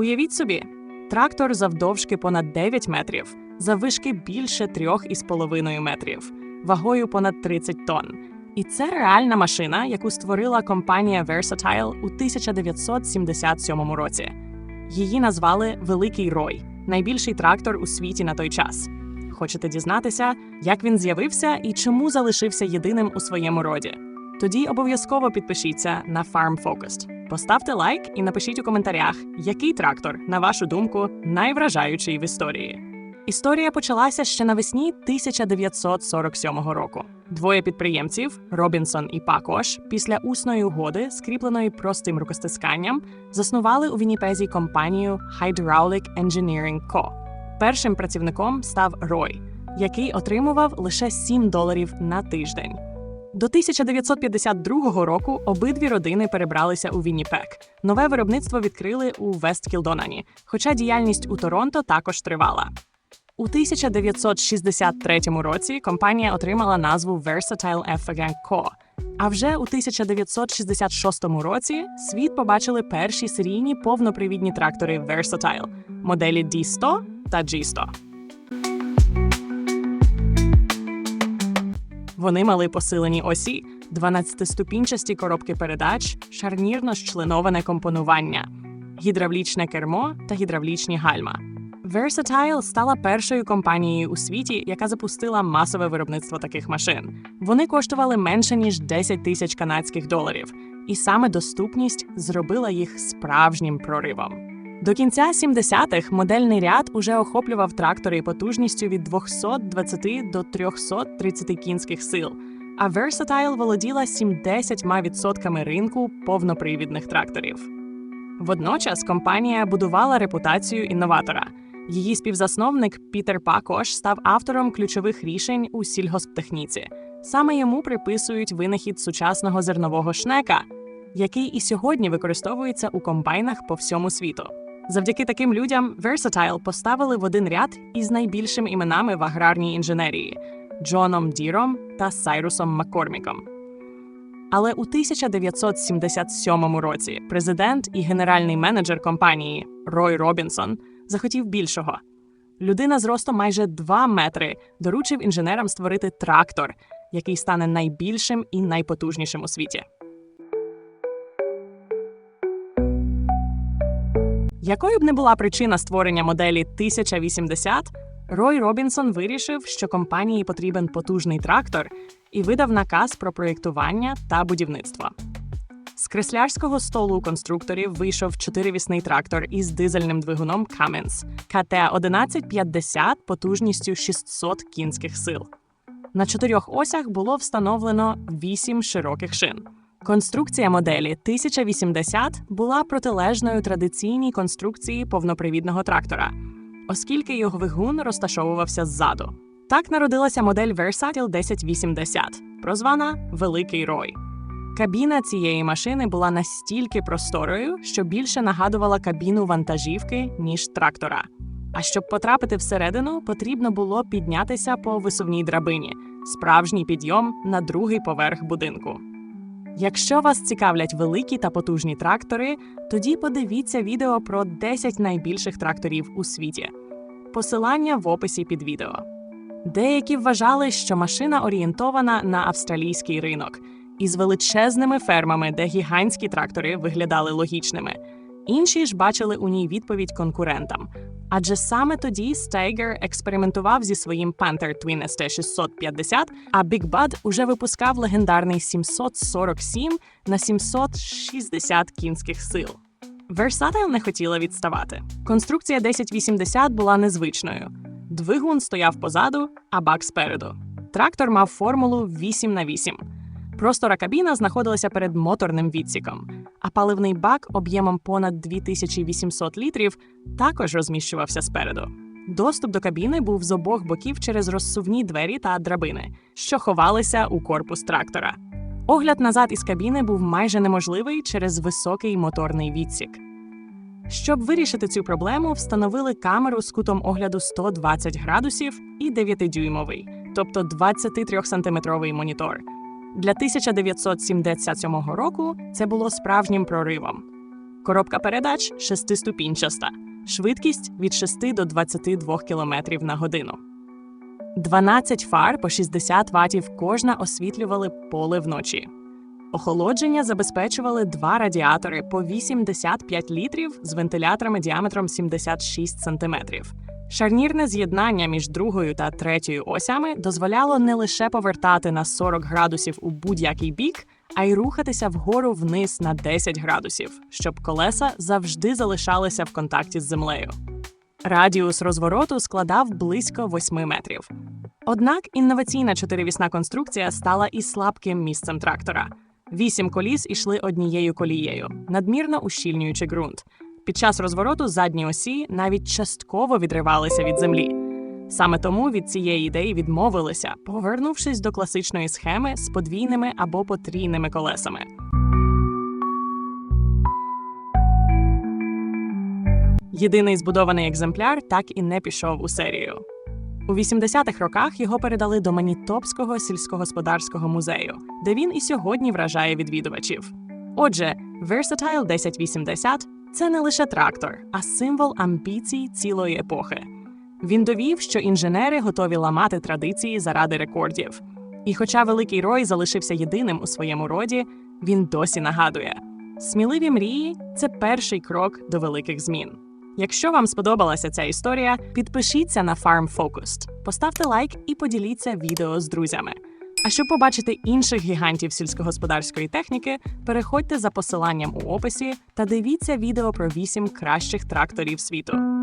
Уявіть собі, трактор завдовжки понад 9 метрів, заввишки більше 3,5 метрів, вагою понад 30 тонн. І це реальна машина, яку створила компанія Versatile у 1977 році. Її назвали Великий Рой, найбільший трактор у світі на той час. Хочете дізнатися, як він з'явився і чому залишився єдиним у своєму роді? Тоді обов'язково підпишіться на Farm Focused. Поставте лайк і напишіть у коментарях, який трактор, на вашу думку, найвражаючий в історії. Історія почалася ще навесні 1947 року. Двоє підприємців Робінсон і Пакош, після усної угоди, скріпленої простим рукостисканням, заснували у Вінніпезі компанію Hydraulic Engineering Co. Першим працівником став Рой, який отримував лише 7 доларів на тиждень. До 1952 року обидві родини перебралися у Вінніпек. Нове виробництво відкрили у Весткілдонані, хоча діяльність у Торонто також тривала. У 1963 році компанія отримала назву Versatile F Co. А вже у 1966 році світ побачили перші серійні повнопривідні трактори Versatile – моделі D100 та G100. Вони мали посилені осі, 12-ступінчасті коробки передач, шарнірно-щленоване компонування, гідравлічне кермо та гідравлічні гальма. Versatile стала першою компанією у світі, яка запустила масове виробництво таких машин. Вони коштували менше ніж 10 тисяч канадських доларів, і саме доступність зробила їх справжнім проривом. До кінця 70-х модельний ряд уже охоплював трактори потужністю від 220 до 330 кінських сил, а Versatile володіла 70% ринку повнопривідних тракторів. Водночас компанія будувала репутацію інноватора. Її співзасновник Пітер Пакош став автором ключових рішень у сільгосптехніці. Саме йому приписують винахід сучасного зернового шнека, який і сьогодні використовується у комбайнах по всьому світу. Завдяки таким людям Versatile поставили в один ряд із найбільшими іменами в аграрній інженерії Джоном Діром та Сайрусом Маккорміком. Але у 1977 році президент і генеральний менеджер компанії Рой Робінсон захотів більшого. Людина з ростом майже 2 метри доручив інженерам створити трактор, який стане найбільшим і найпотужнішим у світі. Якою б не була причина створення моделі 1080, Рой Робінсон вирішив, що компанії потрібен потужний трактор і видав наказ про проєктування та будівництво. З креслярського столу конструкторів вийшов чотиривісний трактор із дизельним двигуном Cummins КТ-1150 потужністю 600 кінських сил. На чотирьох осях було встановлено вісім широких шин. Конструкція моделі 1080 була протилежною традиційній конструкції повнопривідного трактора, оскільки його двигун розташовувався ззаду. Так народилася модель Versatile 1080, прозвана Великий Рой. Кабіна цієї машини була настільки просторою, що більше нагадувала кабіну вантажівки, ніж трактора. А щоб потрапити всередину, потрібно було піднятися по висувній драбині, справжній підйом на другий поверх будинку. Якщо вас цікавлять великі та потужні трактори, тоді подивіться відео про 10 найбільших тракторів у світі. Посилання в описі під відео. Деякі вважали, що машина орієнтована на австралійський ринок із величезними фермами, де гігантські трактори виглядали логічними. Інші ж бачили у ній відповідь конкурентам. Адже саме тоді Стейгер експериментував зі своїм Panther Twin ST650, а Big Bud уже випускав легендарний 747 на 760 кінських сил. Versatile не хотіла відставати. Конструкція 1080 була незвичною. Двигун стояв позаду, а бак спереду. Трактор мав формулу 8 на 8 Простора кабіна знаходилася перед моторним відсіком, а паливний бак об'ємом понад 2800 літрів також розміщувався спереду. Доступ до кабіни був з обох боків через розсувні двері та драбини, що ховалися у корпус трактора. Огляд назад із кабіни був майже неможливий через високий моторний відсік. Щоб вирішити цю проблему, встановили камеру з кутом огляду 120 градусів і 9-дюймовий, тобто 23-сантиметровий монітор. Для 1977 року це було справжнім проривом. Коробка передач шестиступінчаста, швидкість від 6 до 22 км на годину. 12 фар по 60 ватів кожна освітлювали поле вночі. Охолодження забезпечували два радіатори по 85 літрів з вентиляторами діаметром 76 см. Шарнірне з'єднання між другою та третьою осями дозволяло не лише повертати на 40 градусів у будь-який бік, а й рухатися вгору вниз на 10 градусів, щоб колеса завжди залишалися в контакті з землею. Радіус розвороту складав близько 8 метрів. Однак інноваційна чотиривісна конструкція стала і слабким місцем трактора. Вісім коліс ішли однією колією, надмірно ущільнюючи ґрунт. Під час розвороту задні осі навіть частково відривалися від землі. Саме тому від цієї ідеї відмовилися, повернувшись до класичної схеми з подвійними або потрійними колесами. Єдиний збудований екземпляр так і не пішов у серію. У 80-х роках його передали до Манітопського сільськогосподарського музею, де він і сьогодні вражає відвідувачів. Отже, Versatile 1080 – це не лише трактор, а символ амбіцій цілої епохи. Він довів, що інженери готові ламати традиції заради рекордів. І хоча великий Рой залишився єдиним у своєму роді, він досі нагадує: сміливі мрії це перший крок до великих змін. Якщо вам сподобалася ця історія, підпишіться на Farm Focused, поставте лайк і поділіться відео з друзями. А щоб побачити інших гігантів сільськогосподарської техніки, переходьте за посиланням у описі та дивіться відео про 8 кращих тракторів світу.